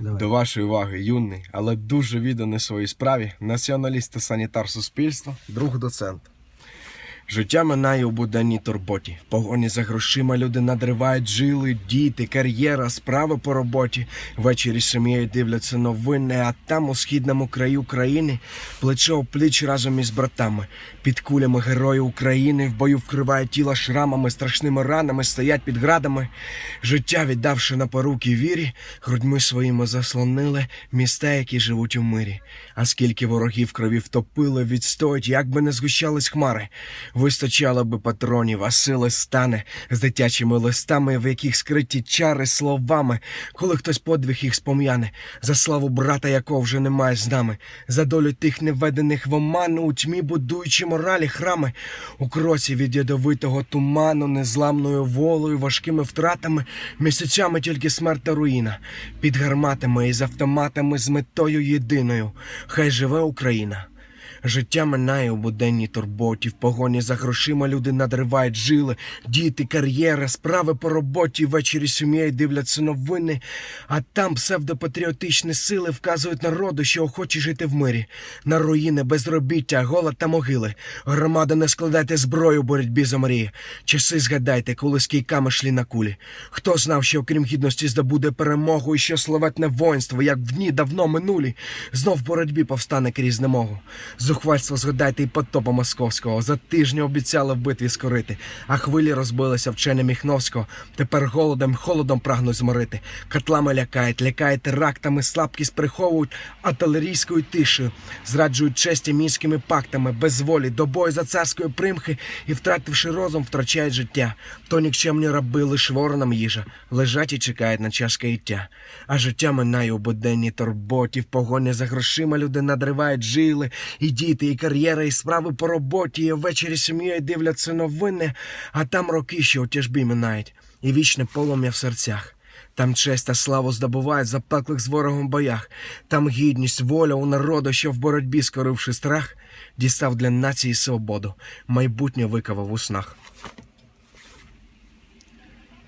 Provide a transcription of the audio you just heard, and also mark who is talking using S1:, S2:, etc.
S1: Давай.
S2: До вашої уваги юний, але дуже відданий своїй справі, націоналіст та санітар суспільства, друг доцент. Життя минає у буденній турботі. В погоні за грошима люди надривають жили, діти, кар'єра, справи по роботі. Ввечері сім'єю дивляться новини, а там у східному краю країни плече у пліч разом із братами. Під кулями герої України в бою вкривають тіла шрамами, страшними ранами, стоять під градами. Життя, віддавши на поруки вірі, грудьми своїми заслонили міста, які живуть у мирі. А скільки ворогів крові втопили, відстоять, як би не згущались хмари. Вистачало би патронів, а сили стане. З дитячими листами, в яких скриті чари словами, коли хтось подвиг їх спом'яне, за славу брата, якого вже немає з нами, за долю тих неведених в оману, у тьмі будуючи моралі храми, у кроці від ядовитого туману, незламною волею, важкими втратами, місяцями тільки смерть та руїна, під гарматами і з автоматами з метою єдиною. Хай живе Україна. Життя минає у буденній турботі, в погоні за грошима люди надривають жили, діти, кар'єра, справи по роботі, ввечері сім'єю дивляться новини, а там псевдопатріотичні сили вказують народу, що охоче жити в мирі. На руїни, безробіття, голод та могили. Громада, не складайте зброю у боротьбі за мрії. Часи згадайте, коли з кійками йшли на кулі. Хто знав, що окрім гідності здобуде перемогу, і що славетне воїнство, як в дні давно минулі, знов в боротьбі повстане крізь немогу. Зухвальство згадайте і потопа московського. За тижні обіцяли в битві скорити, а хвилі розбилися вчені Міхновського. Тепер голодом, холодом прагнуть зморити. Котлами лякають, лякають терактами, слабкість приховують артилерійською тишею, зраджують честі мінськими пактами, без волі, до бою за царської примхи і, втративши розум, втрачають життя. То нікчемні раби лиш воронам їжа, лежать і чекають на час каяття. А життя минає у буденній турботі, в погоні за грошима люди надривають жили, і діти, і кар'єра, і справи по роботі, і ввечері сім'єю дивляться новини, а там роки, що у тяжбі минають, і вічне полум'я в серцях. Там честь та славу здобувають запеклих з ворогом боях. Там гідність, воля у народу, що в боротьбі, скоривши страх, дістав для нації свободу, майбутнє викавав у снах.